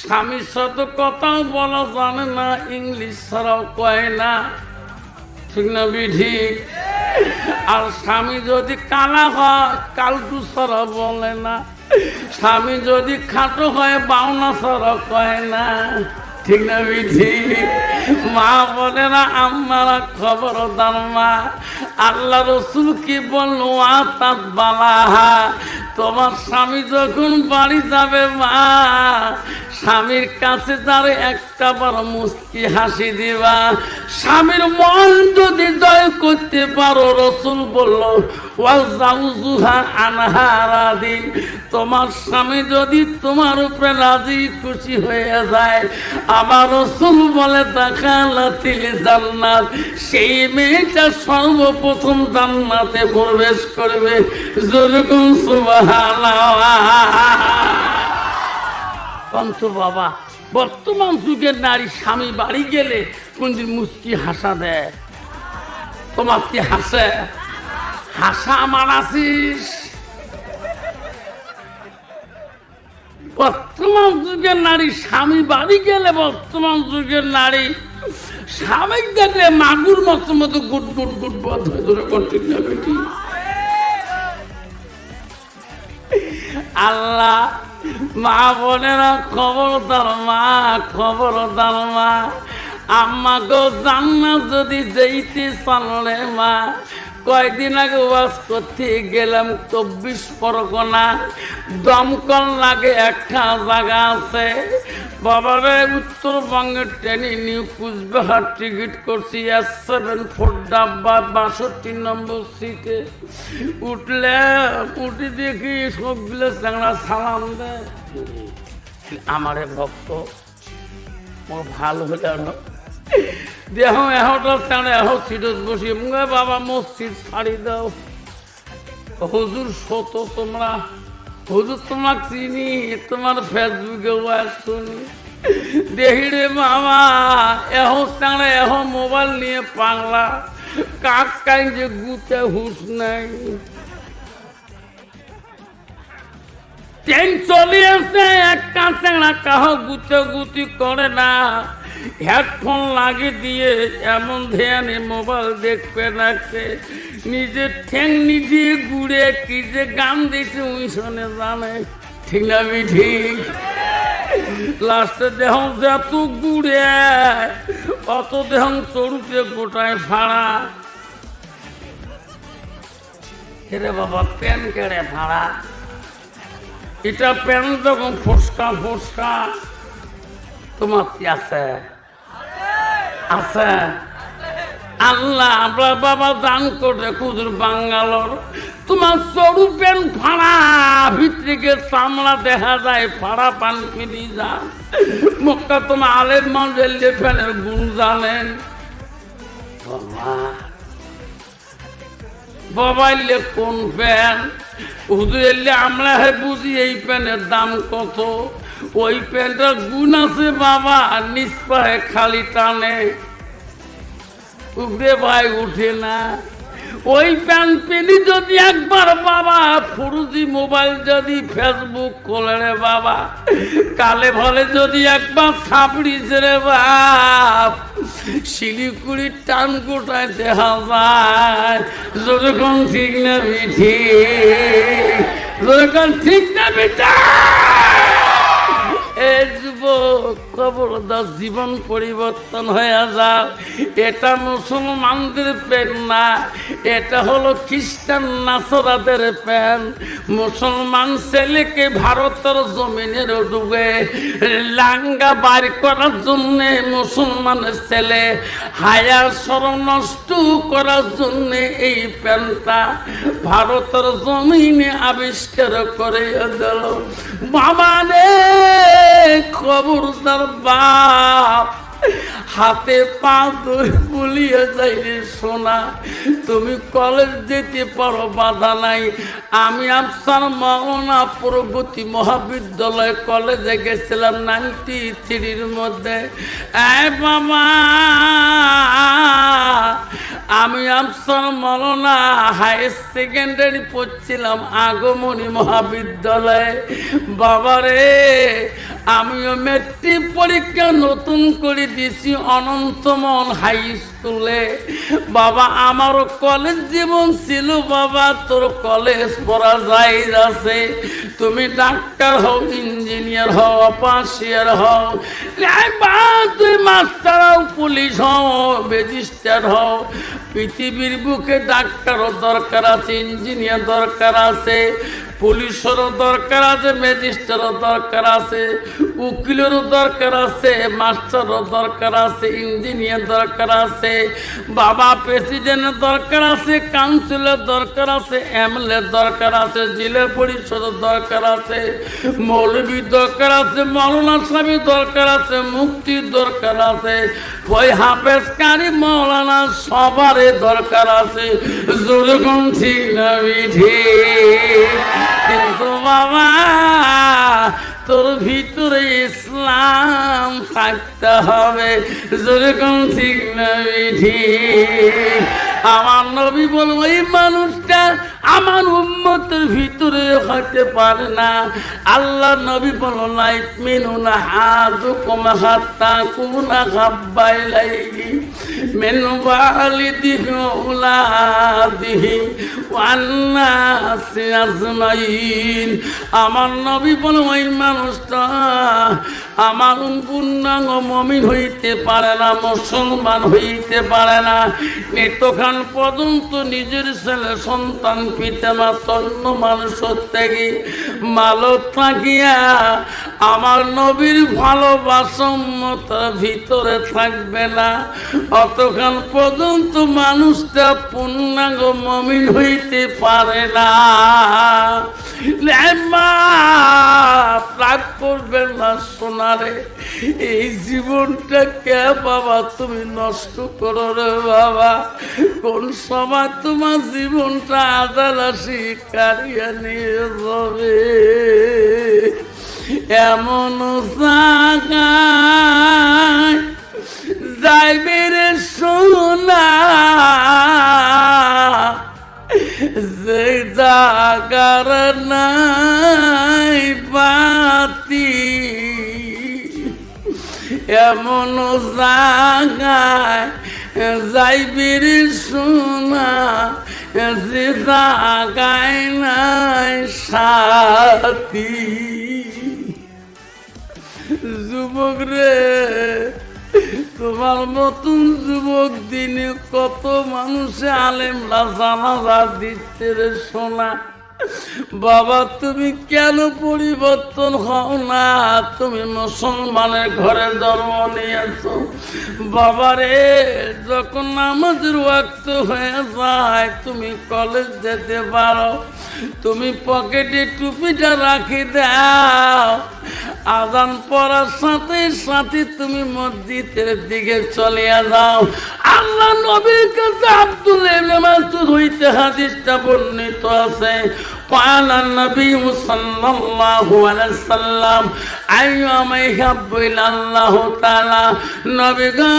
স্বামীর সাথে কথাও বলা জানে না, ইংলিশ ছাড়াও কয় না। ঠিক না বিধি? আর স্বামী যদি কালা হয়, কালটু ছাড়া বলে না। স্বামী যদি খাটো হয়, বাউনা ছাড়া কয় না। ঠিক না বিধি? মা বলে না আমারা খবর মা। আল্লাহ রসুল কি বলল? আতাত বালাহা তোমার স্বামী যখন বাড়ি যাবে মা, স্বামীর কাছে তার একটা বার মুস্কি হাসি দিবা। স্বামীর মন যদি জয় করতে পারো, রসুল বলল, ওয়াল জাউজুহা আনহারা দিন। তোমার স্বামী যদি তোমার উপরে রাজি খুশি হয়ে যায় আমার রসুল বলে জান্নাত। সেই মেয়েটা সর্বপ্রথম জান্নাতে প্রবেশ করবে। যেরকম পঞ্চ বাবা, বর্তমান যুগের নারী স্বামী বাড়ি গেলে কোনদিন মুস্কি হাসা দেয়? তোমার কি হাসে? হাসা মারাছিস বর্তমান যুগের নারী স্বামী বাড়ি গেলে বর্তমান যুগের নারী স্বামীর দেখলে মাগুর মতো মতো গুট গুট গুট বধ হয়ে ধরে করতে বেটি। আল্লাহ, মা বোনেরা, খবরদার মা খবরদার মা, আম্মা গো জান্না যদি যেইতে চাললে মা কয়েকদিন আগে ওয়াজ করতে গেলাম, চব্বিশ পরগনা, দমকল লাগে একটা জায়গা আছে। বাবারে উত্তরবঙ্গের ট্রেনে নিউ কুচবিহার টিকিট করছি এস সেভেন ফোর ডাব্বা, বাষট্টি নম্বর সিটে উঠলে উঠে দেখি সবগুলো চাংড়া সালাম দেয়। আমারে ভক্ত, মোর ভালো হলে দেহ এহটা চাঁড়ে এহ সিটত বসি মুগে বাবা মসজিদ ছাড়ি দাও। হুজুর শত তোমরা। হুজুর তোমাক চিনি, তোমার ফেসবুকে শুনি। দেখি মামা, এহ চাঁড়ে এহ মোবাইল নিয়ে পাগলা। কাক কাই যে গুতে হুশ নাই। ট্রেন চলে আসে একটা চাঁড়া কাহ গুতে গুতি করে না। হেডফোন লাগিয়ে দিয়ে এমন ধ্যানে মোবাইল দেখবে নাকে? নিজের ঠ্যাং নিজে ঘুরে কি যে গান দিয়েছে ওই শোনে জানে। ঠিক না ঠিক লাস্টে দেহ যত ঘুরে অত দেহ চড়ুতে গোটায় ভাড়া। হেরে বাবা, প্যান কেড়ে ভাড়া? এটা প্যান যখন ফসকা ফসকা, তোমার কি আছে? আছে। আল্লাহ আমরা বাবা দান করে কুদুর বাঙ্গালোর। তোমার সরু প্যান ফাড়া ভিতরে চামড়া দেখা যায়, ফাড়া পান ফিরি যান মক্কা তোমার আলের যে ফ্যানের গুণ জানেন। বাবা মোবাইলে কোন প্যান হুজুরে আমরা হে বুঝি এই প্যানের দাম কত? ওই প্যান্টটার গুণ আছে বাবা নিচ পায়ে খালি টানে। উপরে ভাই উঠে না। ওই প্যান্ট পেনি যদি একবার বাবা ফুরুজি মোবাইল যদি ফেসবুক খোলে রে বাবা, কালে ভলে যদি একবার ছাপড়িস রে বাপ, শিলিগুড়ির টান গোটায় দেখা যায়। যতক্ষণ ঠিক না বিঠি যতক্ষণ ঠিক না বিঠা এ যুবক খবরদার জীবন পরিবর্তন হয়ে যাও এটা মুসলমানদের প্যান না, এটা হলো খ্রিস্টান নাসরাদের প্যান মুসলমান ছেলেকে ভারতের জমিনের ডুবে লাঙ্গা বার করার জন্য মুসলমানের ছেলে হায়ার সর নষ্ট করার জন্য এই প্যানটা ভারতের জমিনে আবিষ্কার করে দিল। বাবা রে খবরদার বাপ হাতে পা ধরে বলিয়ে যাই রে সোনা। তুমি কলেজ যেতে পারো, বাধা নাই। আমি আফসার মাওনা প্রগতি মহাবিদ্যালয় কলেজে গেছিলাম নাইনটি থ্রির মধ্যে। এই বাবা, আমি আফসার মলনা হাই সেকেন্ডারি পড়ছিলাম আগমনী মহাবিদ্যালয়ে। বাবারে আমিও মেট্রিক পরীক্ষা নতুন করে দিছি অনন্তমন হাই স্কুলে বাবা, আমারও কলেজ জীবন ছিল, বাবা, তোর কলেজ পড়া যাই আছে। তুমি ডাক্তার হও ইঞ্জিনিয়ার হও পাশিয়ার হও। তুই মাস্টার হও পুলিশ হও ম্যাজিস্ট্রেট হও। পৃথিবীর বুকে ডাক্তারও দরকার আছে ইঞ্জিনিয়ার দরকার আছে। পুলিশেরও দরকার আছে ম্যাজিস্ট্রেটও দরকার আছে উকিলেরও দরকার আছে মাস্টারও দরকার আছে ইঞ্জিনিয়ার দরকার আছে বাবা প্রেসিডেন্টের দরকার আছে কাউন্সিলের দরকার আছে এমএলএর দরকার আছে জেলা পরিষদের দরকার আছে মৌলবীর দরকার আছে মৌলানা সাহেবের দরকার আছে মুক্তির দরকার আছে ওই হাফেজ কারি মৌলানা সবারই দরকার আছে যেরকম ঠিক না ঠিক কিন্তু বাবা তোর ভিতরে ইসলাম থাকতে হবে। যেরকম ঠিক নবী ঠিক আমার নবী বল ওই মানুষটা আমার উম্মতের ভিতরে হতে পারে না। আল্লাহ নবী বল লাইফ না কমা হাত্তা কুনা খাব্বাই লাইলি মেনু বালি দিহ উলা দিহি আজমাইন। আমার নবী বল ওই আমার পূর্ণাঙ্গ হইতে পারে না, মুসলমান হইতে পারে না। পর্যন্ত নিজের ছেলে সন্তান পিতা অন্য মানুষের থেকে মালো থাকিয়া আমার নবীর ভালোবাসমতার ভিতরে থাকবে না? অতক্ষণ পর্যন্ত মানুষটা পূর্ণাঙ্গ মমিন হইতে পারে না। মা রাগ করবে না সোনারে, এই জীবনটা কে বাবা তুমি নষ্ট করো রে বাবা? কোন সময় তোমার জীবনটা আদালাসি কারিয়া নিয়ে যাবে? এমন যাইবে রে সোনা। যে জাগার নাই পাতি। এমন জাগায় যাইবির সোনা যে জাগায় নাই সাথী। যুবক রে তোমার মতন যুবক দিনে কত মানুষে আলেমরা জানাজা দিচ্ছে রে সোনা। বাবা, তুমি কেন পরিবর্তন হও না? তুমি মুসলমানের ঘরে জন্ম নিয়েছো। বাবা রে, যখন নামাজের ওয়াক্ত হয়ে যায়, তুমি কলেজ যেতে পারো। তুমি পকেটে টুপিটা রাখি দাও। আজান পড়ার সাথে সাথে তুমি মসজিদের দিকে চলে যাও। আল্লাহ নবীর কাছে আব্দুল হইতে হাদিসটা বর্ণিত আছে। قال النبي صلى الله عليه وسلم أيما يحب إلى الله تعالى নবী গো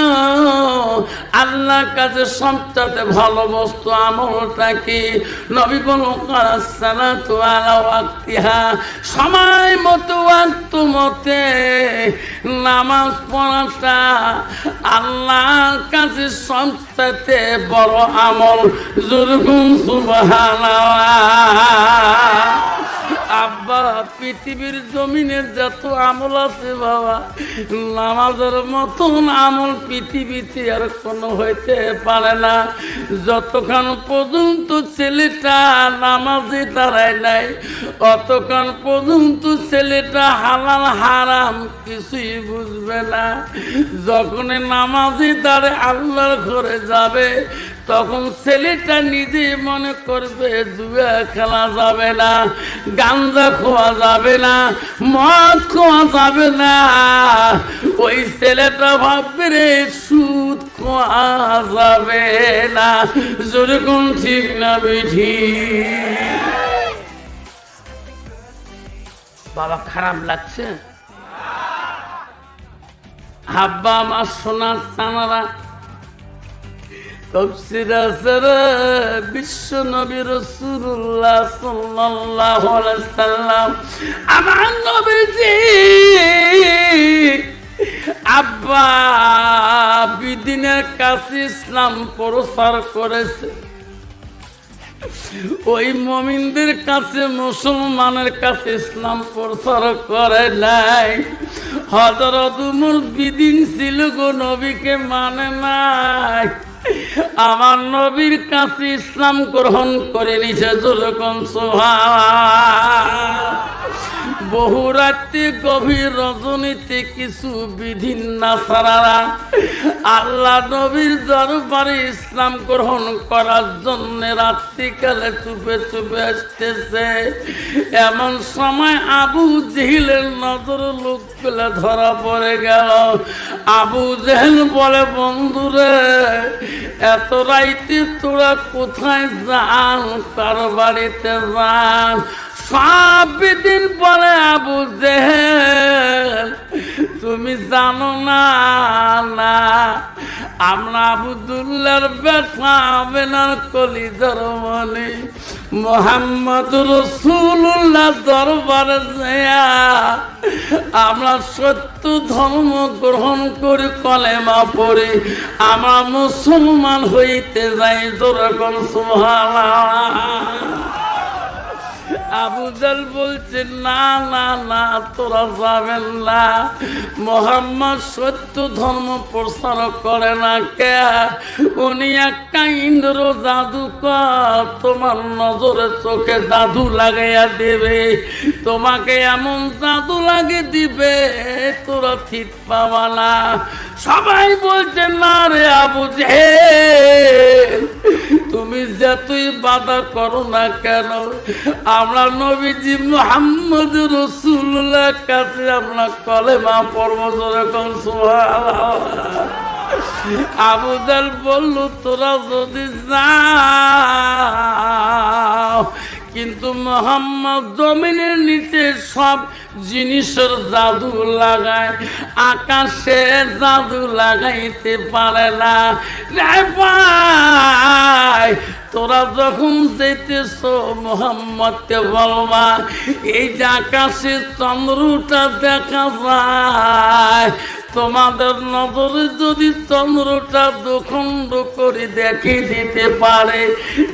আল্লাহর কাছে সবচেয়ে ভালো বস্তু আমলটা কি নবী বলো সালাতু আলা ওয়াক্তিহা সময় মতো ওয়াক্ত মতে নামাজ পড়াটা আল্লাহর কাছে সবচেয়ে বড় আমল। জুরগুম সুবহানাল্লাহ। আব্বা পৃথিবীর জমিনের যত আমল আছে বাবা, নামাজের মতন আমল পৃথিবীতে আর কোনো হইতে পারে না। যতক্ষণ পর্যন্ত ছেলেটা নামাজে দাঁড়ায় নাই, অতক্ষণ পর্যন্ত ছেলেটা হালাল হারাম কিছুই বুঝবে না। যখন নামাজে দাঁড়ায় আল্লাহর ঘরে যাবে, তখন ছেলেটা নিজে মনে করবে, জুয়া খেলা যাবে না, গাঞ্জা খোয়া যাবে না, মদ খোয়া যাবে না। ওই ছেলেটা ভাববে রে, সুদ খোয়া যাবে না। যেরকম ঠিক না বিধি। বাবা, খারাপ লাগছে? হাব্বা আমার সোনার চানারা তফসিরাসের বিশ্ব নবী রসুল্লাহ আলাইহি সাল্লাম আমার নবীজি আব্বা বিদিনের কাছে ইসলাম প্রসার করেছে ওই মমিনদের কাছে মুসলমানের কাছে ইসলাম প্রচার করে নাই হজরত বিদিন ছিল গো নবীকে মানে নাই আমার নবীর কাছে ইসলাম গ্রহণ করে নিছে যেরকম সোহা বহু রাত্রি গভীর রজনীতে কিছু বিধিন না সারারা আল্লাহ নবীর দরবারে ইসলাম গ্রহণ করার জন্য রাত্রিকালে চুপে চুপে আসতেছে। এমন সময় আবু জেহিলের নজর লোক পেলে ধরা পড়ে গেল। আবু জেহেল বলে, বন্ধুরে, এত রাইতে তোরা কোথায় যান? তার বাড়িতে যান। সব দিন পরে আবু জেহেল, তুমি জানো না না, আমরা আবুদুল্লার বেটা আবেনার কলিজার মোহাম্মদ রসুল্লাহ দরবারে আমরা সত্য ধর্ম গ্রহণ করে কলেমা পড়ে, আমরা মুসলমান হইতে যাই যেরকম সুহানা আবুজাল বলছে, না না না, তোরা যাবেন না। মোহাম্মদ সত্য ধর্ম প্রচার করে না কে? উনি একটা ইন্দ্র জাদুকর। তোমার নজরে চোখে জাদু লাগাইয়া দেবে। তোমাকে এমন জাদু লাগে দিবে, তোরা ঠিক পাবা না। সবাই বলছে, না রে আবু জেহেল যতই বাধা করো না কেন? আমরা নবীজি মোহাম্মদ রসুল্লাহ কাছে আমরা কলেমা পর্ব যেরকম আবুদাল বলল, তোরা যদি যাও কিন্তু মোহাম্মদ জমিনের নিচে সব জিনিসের জাদু লাগায়, আকাশে জাদু লাগাইতে পারে না। তোরা যখন যেতেছ মোহাম্মদকে বলবা, এই যে আকাশে চন্দ্রটা দেখা যায় তোমাদের নজরে যদি চন্দ্রটা দুখণ্ড করে দেখে দিতে পারে,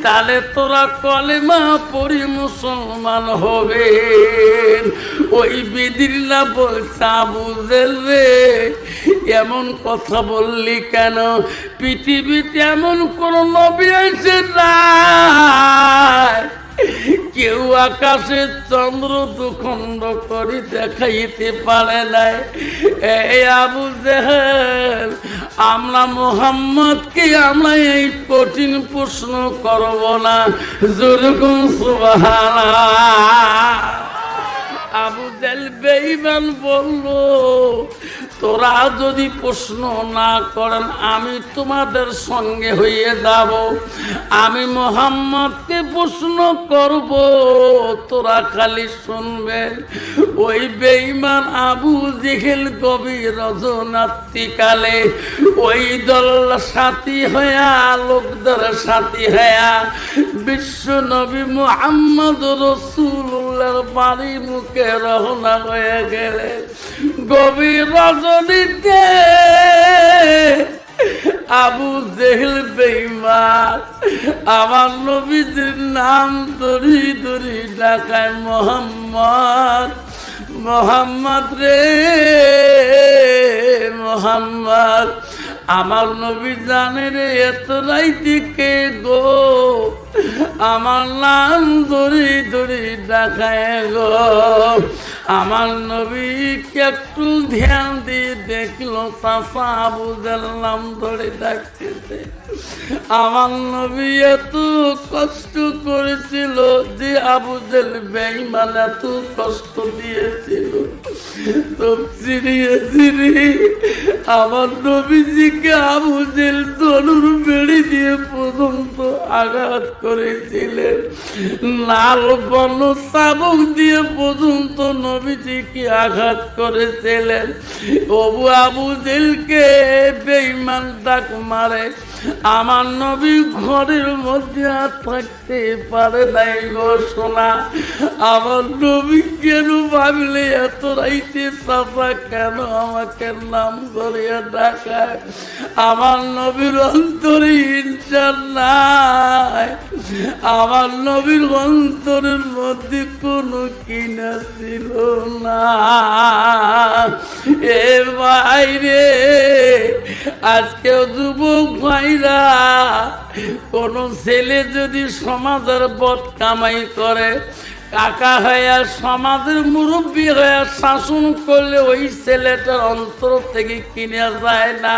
তাহলে তোরা কলেমা পরি মুসলমান হবে ওই বিদিল্লা বলছা বুঝেল রে এমন কথা বললি কেন? পৃথিবীতে এমন কোন নবী আছে না কেউ আকাশে চন্দ্র দুখণ্ড করি দেখাইতে পারে নাই। এই আবু জেহেল, আমরা মোহাম্মদকে আমরা এই কঠিন প্রশ্ন করব না। যেরকম সুবহানাল্লাহ। আবু জেল বেইমান বলল, তোরা যদি প্রশ্ন না করেন, আমি তোমাদের সঙ্গে হয়ে যাব। আমি মোহাম্মদকে প্রশ্ন করব, তোরা খালি শুনবে। ওই বেইমান আবু জেহেল কবি রজনাত্রিকালে ওই দল সাথী হয়া লোকদের সাথী হয়া বিশ্ব নবী মোহাম্মদ রসুল্লাহর বাড়ি মুখে রহনা হয়ে গেলে গভীর রজনীতে আবু জেহেল বেইমান আমার নবীদের নাম দরি দরি ডাকায় মোহাম্মদ। মোহাম্মদ রে, মোহাম্মদ। আমার নবী জানে রে, এত রাইতে কে গো? আমার নাম ধরি ধরি দেখায় গো। আমার নবীকে একটু ধ্যান দিয়ে দেখল নাম ধরে ডাকতেছে। আমার নবী এত কষ্ট করেছিল যে আবু জেল বেইমান এত কষ্ট দিয়েছিল। তো চিরিয়ে চিরি আমার নবীজিকে আবু জেল ধনুর বেড়ি দিয়ে পর্যন্ত আঘাত করেছিলেন। লাল বন চাবক দিয়ে পর্যন্ত নবীজিকে আঘাত করেছিলেন? অবু আবু জেলকে বেইমান ডাক মারে। আমার নবী ঘরের মধ্যে আর থাকতে পারে নাই গো আমার নবী কেন ভাবলে এত রাইতে চাপা কেন আমাকে নাম করিয়া ডাকায়? আমার নবীর অন্তরে হিংসা নাই। আমার নবীর অন্তরের মধ্যে কোনো কিনা ছিল। না। এ বাইরে আজকে যুবক ভাইরা কোন ছেলে যদি সমাজের বদ কামাই করে কাকা হয়ে সমাজের মুরব্বী হয়ে শাসন করলে ওই ছেলেটার অন্তর থেকে কিনে যায় না।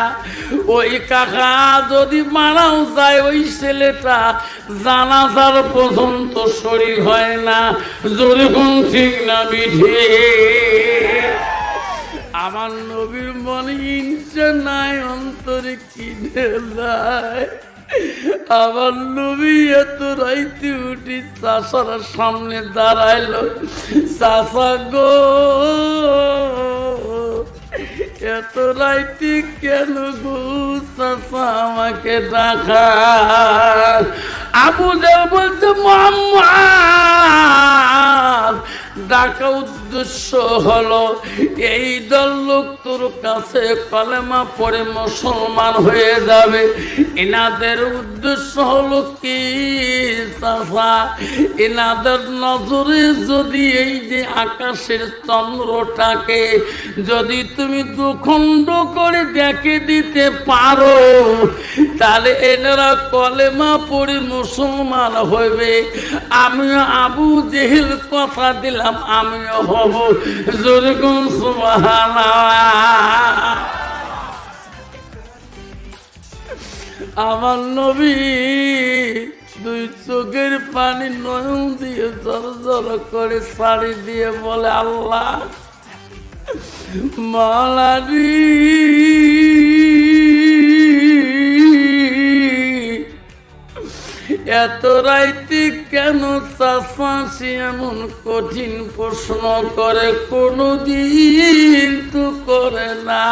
ওই কাকা যদি মারাও যায়, ওই ছেলেটা জানাজার পর্যন্ত শরীর হয় না। যদি কোন ঠিক না বিধি। আমার নবীর মনে হিংসা নাই, অন্তরে কিনে নাই আমার নবী এত রাইতে উঠি চাষার সামনে দাঁড়াইল চাষা গো। এত রাইতে কেন আমাকে ডাকা? আবু দেব বলছে, মোহাম্মদ, ডাকা উদ্দেশ্য হলো, এই দল লোক তোর কাছে কলেমা পড়ে মুসলমান হয়ে যাবে। এনাদের উদ্দেশ্য হলো কি চাষা এনাদের নজরে যদি এই যে আকাশের চন্দ্রটাকে যদি তুমি দুখণ্ড করে দেখে দিতে পারো। তাহলে এনারা কলেমা পড়ে মুসলমান হইবে। আমিও আবু জেহেল কথা দিলাম, আমিও হব। যেরকম আমার নবী দুই চোখের পানি নয়ন দিয়ে জর জর করে শাড়ি দিয়ে বলে, আল্লাহ মালারি এত রাইতে কেন চাষাশি এমন কঠিন প্রশ্ন করে? কোনো দিন তো করে না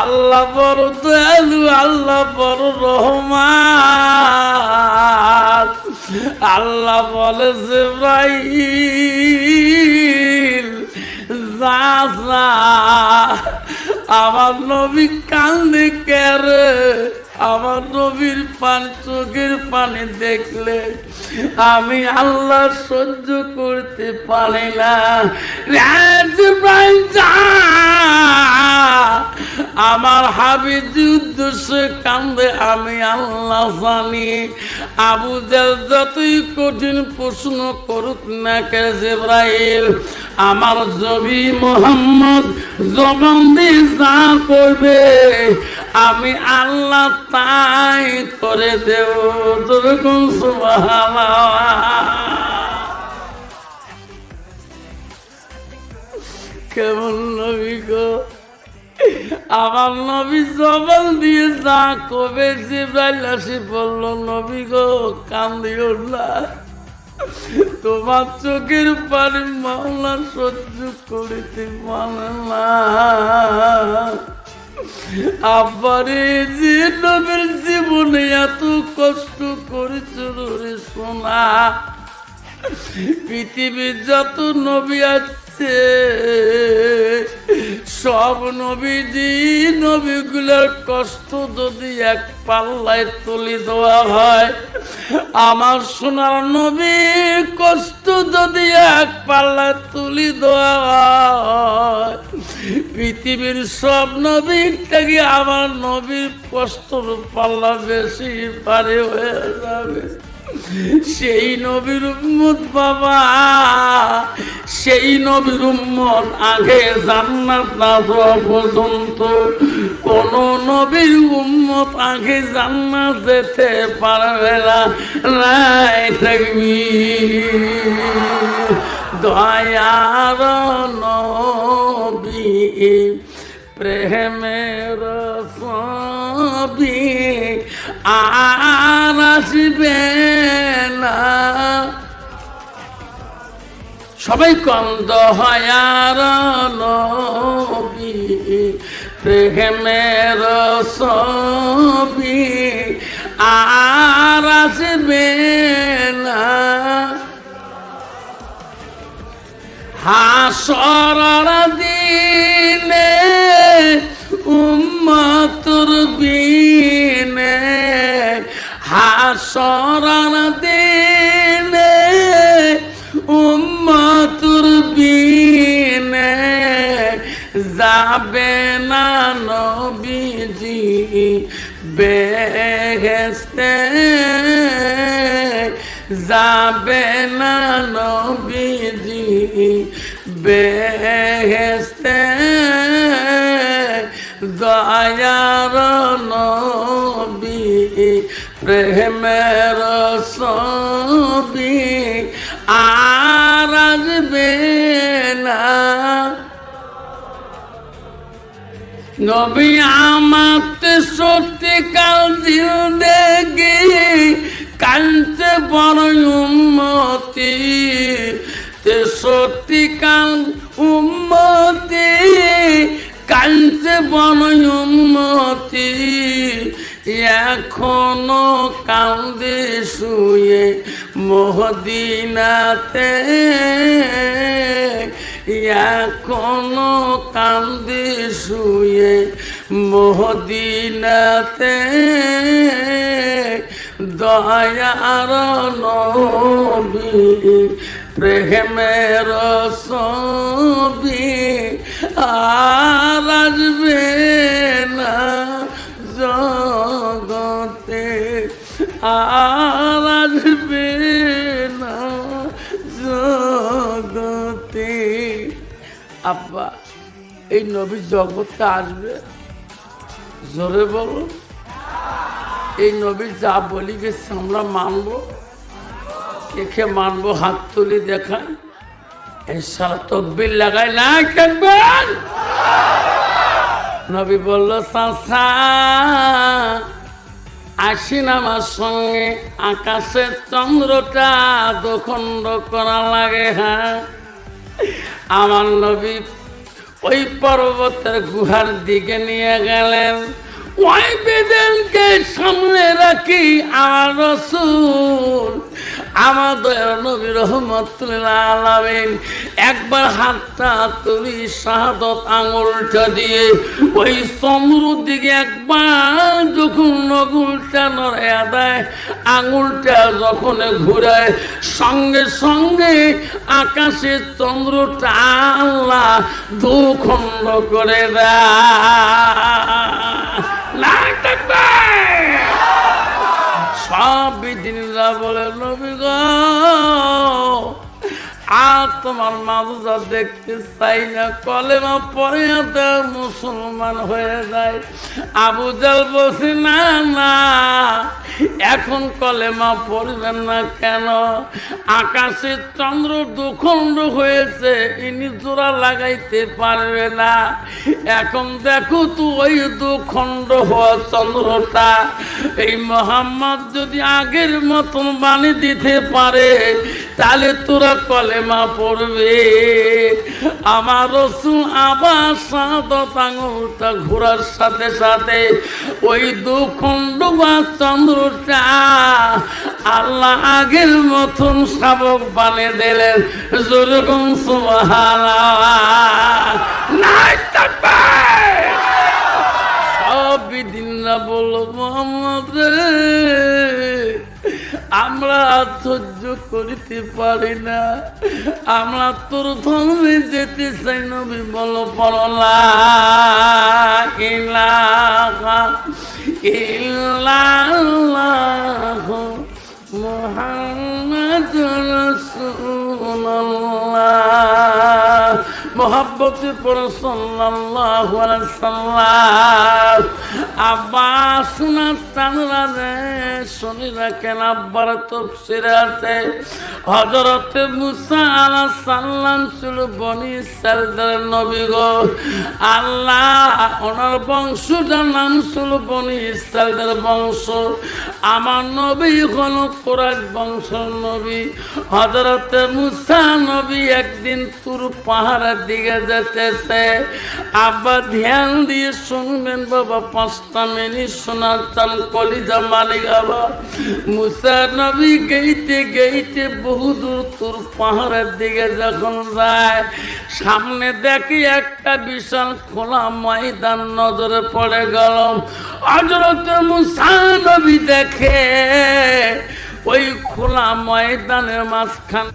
আল্লাহ বড় দয়ালু, আল্লাহ বড় রহমান। আল্লাহ বলে যে ভাই আমার নবী কান্দে কেরে আমার নবীর পান, চোখের পানি দেখলে আমি আল্লাহ সহ্য করতে পারি না। আমার হাবিজ উদ্দেশ্যে কান্দে, আমি আল্লাহ জানি আবু জাল যতই কঠিন প্রশ্ন করুক না কে জেব্রাইল, আমার জবি মোহাম্মদ জবান যা করবে, আমি আল্লাহ তাই করে দেব যেরকম কেমন নবী গো? আমার নবী জবান দিয়ে যা কবে জিব্রাইল আসি বলল, নবী গো, কান্দিও না। তোমার চোখের পানি মাওলা সহ্য করিতে মানে না। আব্বারে যে নবীর জীবনে এত কষ্ট করেছিল রে সোনা। পৃথিবীর যত নবী আছে, সব নবীজি নবীগুলোর কষ্ট যদি এক পাল্লায় তুলি দেওয়া হয়, আমার সোনার নবী কষ্ট যদি এক পাল্লায় তুলি দেওয়া হয় পৃথিবীর সব নবীর থেকে আমার নবীর কষ্টর পাল্লা বেশি পারে হয়ে যাবে। সেই নবীর উম্মত বাবা, সেই নবীর উম্মত আগে জান্নাত না হওয়া পর্যন্ত। কোন নবীর উম্মত আগে জান্নাত যেতে পারবে না। নাই থাকবি দয়ার নবী, প্রেমের সবি আর আসবে না। সবাই কন্দ হয়ার নবী, প্রেমের সবি আর আসবে না। হাসর দিনে উম্মতুর বিনে হাসর দিনে উম্মতুর বিনে যাবে না নবীজি বেহেস্তে যাবে না নবীজি বেহেস্তে দয়ার নবী, প্রেমের সবি আর আসবে না। নবী আমাতে সত্যিকাল দিল দেখি কালতে বড় উন্মতি। সত্যিকাল উন্মতি কালতে বড় উন্মতি এখনও কান্দে শুয়ে মহদিনাতে। এখনও কান্দে শুয়ে মহদিনাতে। দয়ার নবী প্রেমের সবি আর আসবে না জগতে। আর আসবে না জগতে। আব্বা, এই নবী জগতে আসবে। জোরে বলো। এই নবী যা বলি গেছে আমরা মানবো। কে মানবো, হাত তুলি দেখায় এই সারা তকবির লাগাই না থাকবেন নবী বলল চাষা আসিন আমার সঙ্গে। আকাশের চন্দ্রটা দখণ্ড করা লাগে হ্যাঁ? আমার নবী ওই পর্বতের গুহার দিকে নিয়ে গেলেন। ওই বেদেনকে সামনে রাখি আর রসুল। আমার দয়া নবী রহমতুল্লাহ আলামিন একবার হাতটা তুলি শাহাদত আঙুলটা দিয়ে ওই চন্দ্রর দিকে একবার যখন নগুলটা নড়ে দেয় আঙুলটা যখন ঘুরায় সঙ্গে সঙ্গে আকাশে চন্দ্রটা আল্লাহ দুখণ্ড করে দেয়। সব বিধিনীরা বলে নবী তোমার মাজা দেখতে চাই না, কলেমা পরে মুসলমান হয়ে যায়। আবু জাল বলছি, না না, এখন কলেমা পড়বেন না কেন? আকাশে চন্দ্র দুখণ্ড হয়েছে, ইনি জোড়া লাগাইতে পারবে না। এখন দেখো তো ওই দুখণ্ড হওয়া চন্দ্রটা। এই মোহাম্মদ যদি আগের মতন বাণী দিতে পারে, তাহলে তোরা কলেমা করবে। আমার রসুল আবার সাদত আঙুলটা ঘোরার সাথে সাথে ওই দুখণ্ড বা চন্দ্রটা আল্লাহ আগের মতন শাবক বানে দিলেন। যেরকম সুবাহারা নাই সব বিদিন না বলব আমাদের আমরা সহ্য করিতে পারি না। আমরা তোর ধর্মে যেতে চাই, নবী বল পড়লা ইলাহা ইল্লাল্লাহ। মুহাম্মাদুর রাসূলুল্লাহ। মোহাব্বতে পড়ো সাল্লাল্লাহু আলাইহি সাল্লাম আব্বা শোনা টানরা রে, শুনি রাখেন আব্বার তফসিরে আছে। হজরতে মুসা আলা সাল্লাম ছিল বনি নবী গো। আল্লাহ ওনার বংশটার নাম ছিল বনি ইসরায়েলের বংশ। আমার নবী হলো কোরআন বংশের নবী হজরতে মুসা নবী একদিন তুর পাহাড়ের দিকে যেতেছে। আব্বা ধ্যান দিয়ে শুনবেন, বাবা, পাঁচটা মিনিট শোনার চাল কলিজা মালিক আবার। মুসা নবী গেইতে গেইতে বহু দূর তুর পাহাড়ের দিকে যখন যায়, সামনে দেখি একটা বিশাল খোলা ময়দান নজরে পড়ে গেল। হজরত মুসা নবী দেখে ওই খোলা ময়দানের মাঝখান